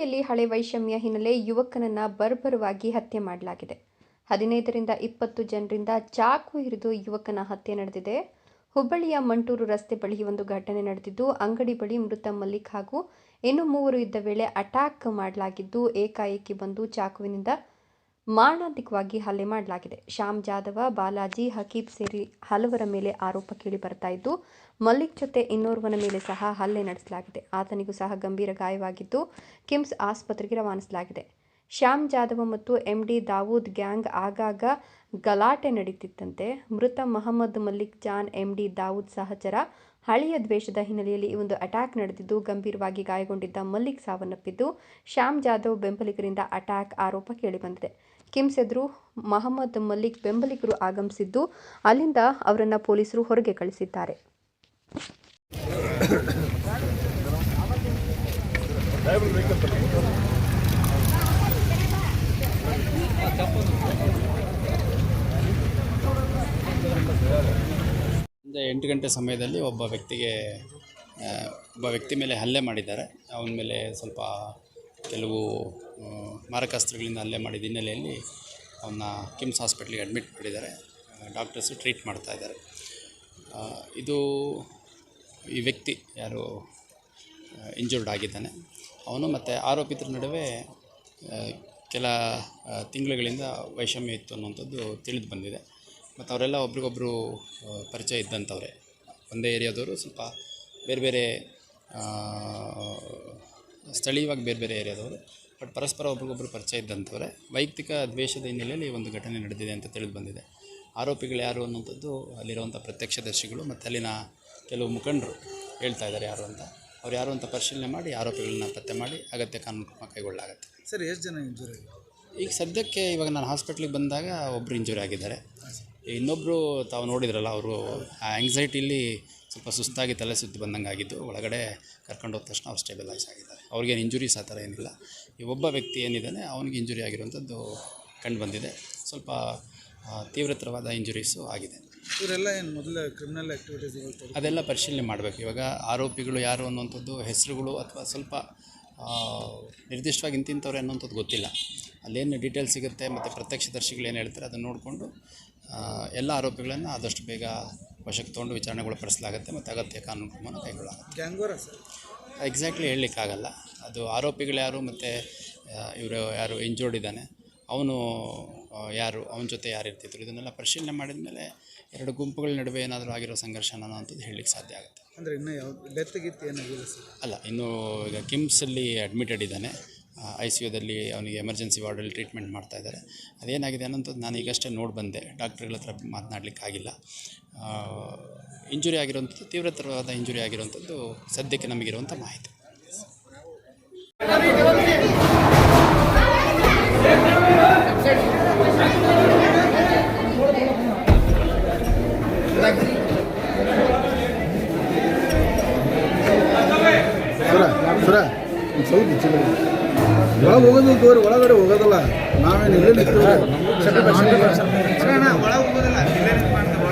ಹುಬ್ಬಳ್ಳಿಯಲ್ಲಿ ಹಳೆ ವೈಷಮ್ಯ ಹಿನ್ನೆಲೆ ಯುವಕನನ್ನ ಬರ್ಬರವಾಗಿ ಹತ್ಯೆ ಮಾಡಲಾಗಿದೆ. ಹದಿನೈದರಿಂದ ಇಪ್ಪತ್ತು ಜನರಿಂದ ಚಾಕು ಹಿಡಿದು ಯುವಕನ ಹತ್ಯೆ ನಡೆದಿದೆ. ಹುಬ್ಬಳ್ಳಿಯ ಮಂಟೂರು ರಸ್ತೆ ಬಳಿ ಒಂದು ಘಟನೆ ನಡೆದಿದ್ದು, ಅಂಗಡಿ ಬಳಿ ಮೃತ ಮಲ್ಲಿಕ್ ಹಾಗೂ ಇನ್ನು ಮೂವರು ಇದ್ದ ವೇಳೆ ಅಟ್ಯಾಕ್ ಮಾಡಲಾಗಿದ್ದು, ಏಕಾಏಕಿ ಬಂದು ಚಾಕುವಿನಿಂದ ಮಾರಣಾಂತಿಕವಾಗಿ ಹಲ್ಲೆ ಮಾಡಲಾಗಿದೆ. ಶ್ಯಾಮ್ ಜಾಧವ, ಬಾಲಾಜಿ ಹಕೀಬ್ ಸೇರಿ ಹಲವರ ಮೇಲೆ ಆರೋಪ ಕೇಳಿ ಬರ್ತಾ ಇದ್ದು, ಮಲ್ಲಿಕ್ ಜೊತೆ ಇನ್ನೋರ್ವನ ಮೇಲೆ ಸಹ ಹಲ್ಲೆ ನಡೆಸಲಾಗಿದೆ. ಆತನಿಗೂ ಸಹ ಗಂಭೀರ ಗಾಯವಾಗಿದ್ದು, ಕಿಮ್ಸ್ ಆಸ್ಪತ್ರೆಗೆ ರವಾನಿಸಲಾಗಿದೆ. ಶ್ಯಾಮ್ ಜಾಧವ ಮತ್ತು ಎಂಡಿ ದಾವೂದ್ ಗ್ಯಾಂಗ್ ಆಗಾಗ ಗಲಾಟೆ ನಡೀತಿತ್ತಂತೆ. ಮೃತ ಮಹಮ್ಮದ್ ಮಲ್ಲಿಕ್ ಜಾನ್ ಎಂಡಿ ದಾವೂದ್ ಸಹಚರ. ಹಳೆಯ ದ್ವೇಷದ ಹಿನ್ನೆಲೆಯಲ್ಲಿ ಈ ಒಂದು ಅಟ್ಯಾಕ್ ನಡೆದಿದ್ದು, ಗಂಭೀರವಾಗಿ ಗಾಯಗೊಂಡಿದ್ದ ಮಲ್ಲಿಕ್ ಸಾವನ್ನಪ್ಪಿದ್ದು, ಶ್ಯಾಮ್ ಜಾಧವ್ ಬೆಂಬಲಿಗರಿಂದ ಅಟ್ಯಾಕ್ ಆರೋಪ ಕೇಳಿಬಂದಿದೆ ಕಿಮ್ಸ್ ಎದುರು ಮಹಮ್ಮದ್ ಮಲ್ಲಿಕ್ ಬೆಂಬಲಿಗರು ಆಗಮಿಸಿದ್ದು, ಅಲ್ಲಿಂದ ಅವರನ್ನು ಪೊಲೀಸರು ಹೊರಗೆ ಕಳಿಸಿದ್ದಾರೆ. ಎಂಟು ಗಂಟೆ ಸಮಯದಲ್ಲಿ ಒಬ್ಬ ವ್ಯಕ್ತಿಗೆ ಒಬ್ಬ ವ್ಯಕ್ತಿ ಮೇಲೆ ಹಲ್ಲೆ ಮಾಡಿದ್ದಾರೆ. ಅವನ ಮೇಲೆ ಸ್ವಲ್ಪ ಕೆಲವು ಮಾರಕಾಸ್ತ್ರಗಳಿಂದ ಹಲ್ಲೆ ಮಾಡಿದ ಹಿನ್ನೆಲೆಯಲ್ಲಿ ಅವನ್ನ ಕಿಮ್ಸ್ ಹಾಸ್ಪಿಟ್ಲಿಗೆ ಅಡ್ಮಿಟ್ ಮಾಡಿದ್ದಾರೆ. ಡಾಕ್ಟರ್ಸು ಟ್ರೀಟ್ ಮಾಡ್ತಾ ಇದ್ದಾರೆ. ಇದು ಈ ವ್ಯಕ್ತಿ ಯಾರು ಇಂಜೂರ್ಡ್ ಆಗಿದ್ದಾನೆ. ಅವನು ಮತ್ತು ಆರೋಪಿತರ ನಡುವೆ ಕೆಲ ತಿಂಗಳುಗಳಿಂದ ವೈಷಮ್ಯ ಇತ್ತು ಅನ್ನುವಂಥದ್ದು ತಿಳಿದು ಬಂದಿದೆ. ಮತ್ತು ಅವರೆಲ್ಲ ಒಬ್ರಿಗೊಬ್ಬರು ಪರಿಚಯ ಇದ್ದಂಥವ್ರೆ. ಒಂದೇ ಏರಿಯಾದವರು ಸ್ವಲ್ಪ ಬೇರೆ ಬೇರೆ ಸ್ಥಳೀಯವಾಗಿ ಬೇರೆ ಬೇರೆ ಏರಿಯಾದವರು. ಬಟ್ ಪರಸ್ಪರ ಒಬ್ರಿಗೊಬ್ಬರು ಪರಿಚಯ ಇದ್ದಂಥವ್ರೆ ವೈಯಕ್ತಿಕ ದ್ವೇಷದ ಹಿನ್ನೆಲೆಯಲ್ಲಿ ಈ ಒಂದು ಘಟನೆ ನಡೆದಿದೆ ಅಂತ ತಿಳಿದು ಬಂದಿದೆ. ಆರೋಪಿಗಳು ಯಾರು ಅನ್ನುವಂಥದ್ದು ಅಲ್ಲಿರುವಂಥ ಪ್ರತ್ಯಕ್ಷದರ್ಶಿಗಳು ಮತ್ತು ಅಲ್ಲಿನ ಕೆಲವು ಮುಖಂಡರು ಹೇಳ್ತಾ ಇದ್ದಾರೆ ಯಾರು ಅಂತ. ಅವ್ರು ಯಾರು ಅಂತ ಪರಿಶೀಲನೆ ಮಾಡಿ ಆರೋಪಿಗಳನ್ನ ಪತ್ತೆ ಮಾಡಿ ಅಗತ್ಯ ಕಾನೂನು ಕ್ರಮ ಕೈಗೊಳ್ಳಲಾಗುತ್ತೆ. ಸರ್ ಎಷ್ಟು ಜನ ಇಂಜೂರಿ ಈಗ ಸದ್ಯಕ್ಕೆ ಇವಾಗ ನಾನು ಹಾಸ್ಪಿಟ್ಲಿಗೆ ಬಂದಾಗ ಒಬ್ಬರು ಇಂಜುರಿ ಆಗಿದ್ದಾರೆ. ಇನ್ನೊಬ್ಬರು ತಾವು ನೋಡಿದ್ರಲ್ಲ ಅವರು ಆ ಆ್ಯಂಗ್ಸೈಟಿಲಿ ಸ್ವಲ್ಪ ಸುಸ್ತಾಗಿ ತಲೆ ಸುತ್ತಿ ಬಂದಂಗೆ ಆಗಿದ್ದು ಒಳಗಡೆ ಕರ್ಕೊಂಡು ಹೋದ ತಕ್ಷಣ ಅವ್ರು ಸ್ಟೇಬಲೈಸ್ ಆಗಿದ್ದಾರೆ. ಅವ್ರಿಗೇನು ಇಂಜುರೀಸ್ ಆ ಥರ ಏನಿಲ್ಲ. ಈ ಒಬ್ಬ ವ್ಯಕ್ತಿ ಏನಿದ್ದಾನೆ ಅವನಿಗೆ ಇಂಜುರಿ ಆಗಿರುವಂಥದ್ದು ಕಂಡು ಬಂದಿದೆ. ಸ್ವಲ್ಪ ತೀವ್ರತರವಾದ ಇಂಜುರೀಸು ಆಗಿದೆ. ಇವರೆಲ್ಲ ಏನು ಮೊದಲು ಕ್ರಿಮಿನಲ್ ಆ್ಯಕ್ಟಿವಿಟೀಸ್ ಅದೆಲ್ಲ ಪರಿಶೀಲನೆ ಮಾಡಬೇಕು. ಇವಾಗ ಆರೋಪಿಗಳು ಯಾರು ಅನ್ನುವಂಥದ್ದು ಹೆಸರುಗಳು ಅಥವಾ ಸ್ವಲ್ಪ ನಿರ್ದಿಷ್ಟವಾಗಿ ಇಂತಿಂಥವ್ರು ಅನ್ನುವಂಥದ್ದು ಗೊತ್ತಿಲ್ಲ. ಅಲ್ಲೇನು ಡೀಟೇಲ್ಸ್ ಸಿಗುತ್ತೆ ಮತ್ತು ಪ್ರತ್ಯಕ್ಷದರ್ಶಿಗಳು ಏನು ಹೇಳ್ತಾರೆ ಅದನ್ನು ನೋಡಿಕೊಂಡು ಎಲ್ಲ ಆರೋಪಿಗಳನ್ನು ಆದಷ್ಟು ಬೇಗ ವಶಕ್ಕೆ ತೊಗೊಂಡು ವಿಚಾರಣೆಗೊಳಪಡಿಸಲಾಗುತ್ತೆ ಮತ್ತು ಅಗತ್ಯ ಕಾನೂನು ಕ್ರಮವನ್ನು ಕೈಗೊಳ್ಳಲಾಗುತ್ತೆ. ಎಕ್ಸಾಕ್ಟ್ಲಿ ಹೇಳಲಿಕ್ಕಾಗಲ್ಲ. ಅದು ಆರೋಪಿಗಳು ಯಾರು ಮತ್ತು ಇವರು ಯಾರು ಇಂಜೋರ್ಡ್ ಇದ್ದಾನೆ ಅವನು ಯಾರು ಅವನ ಜೊತೆ ಯಾರು ಇರ್ತಿದ್ರು? ಇದನ್ನೆಲ್ಲ ಪರಿಶೀಲನೆ ಮಾಡಿದ ಮೇಲೆ ಎರಡು ಗುಂಪುಗಳ ನಡುವೆ ಏನಾದರೂ ಆಗಿರೋ ಸಂಘರ್ಷನ ಅಂತದ್ದು ಹೇಳಲಿಕ್ಕೆ ಸಾಧ್ಯ ಆಗುತ್ತೆ. ಅಂದರೆ ಇನ್ನೂ ಯಾವ ಡೆತ್ ಗಿತ್ ಏನಾಗಿಲ್ಲ ಸರ್? ಅಲ್ಲ ಇನ್ನೂ ಈಗ ಕಿಮ್ಸಲ್ಲಿ ಅಡ್ಮಿಟೆಡ್ ಇದ್ದಾನೆ. ಐ ಸಿ ಯುದಲ್ಲಿ ಅವನಿಗೆ ಎಮರ್ಜೆನ್ಸಿ ವಾರ್ಡಲ್ಲಿ ಟ್ರೀಟ್ಮೆಂಟ್ ಮಾಡ್ತಾ ಇದ್ದಾರೆ. ಅದೇನಾಗಿದೆ ಅನ್ನೋಂಥದ್ದು ನಾನು ಈಗಷ್ಟೇ ನೋಡಿ ಬಂದೆ. ಡಾಕ್ಟ್ರುಗಳ ಹತ್ರ ಮಾತನಾಡಲಿಕ್ಕಾಗಿಲ್ಲ ಇಂಜುರಿ ಆಗಿರುವಂಥದ್ದು, ತೀವ್ರತರವಾದ ಇಂಜುರಿ ಆಗಿರುವಂಥದ್ದು ಸದ್ಯಕ್ಕೆ ನಮಗಿರುವಂಥ ಮಾಹಿತಿ. ಸ್ವಲ್ಪ ಹೆಚ್ಚಿಗೆ ಒಳಗೆ ಹೋಗೋದಿಲ್ಲ ತೋರಿ ಒಳಗಡೆ ಹೋಗೋದಲ್ಲ ನಾವೇನು ಇಲ್ಲೇ ನಿಂತೀವಿ ಒಳಗೆ ಹೋಗೋದಿಲ್ಲ ಇಲ್ಲೇ ನಿಂತು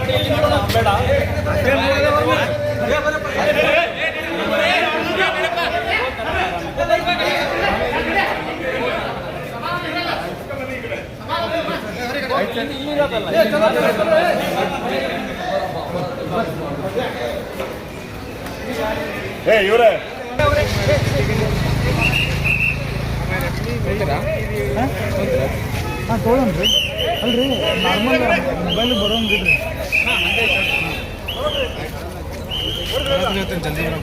ಮಾಡ್ತಾರೆ ಇವರೇ. ಹಾಂ ತೊಗೊಳನ್ರಿ ಅಲ್ರಿ ನಾರ್ಮಲ್ ಮೊಬೈಲ್ ಬರೋಂಗಿಲ್ರಿ ಜಲ್ದಿ ಬರೋಣ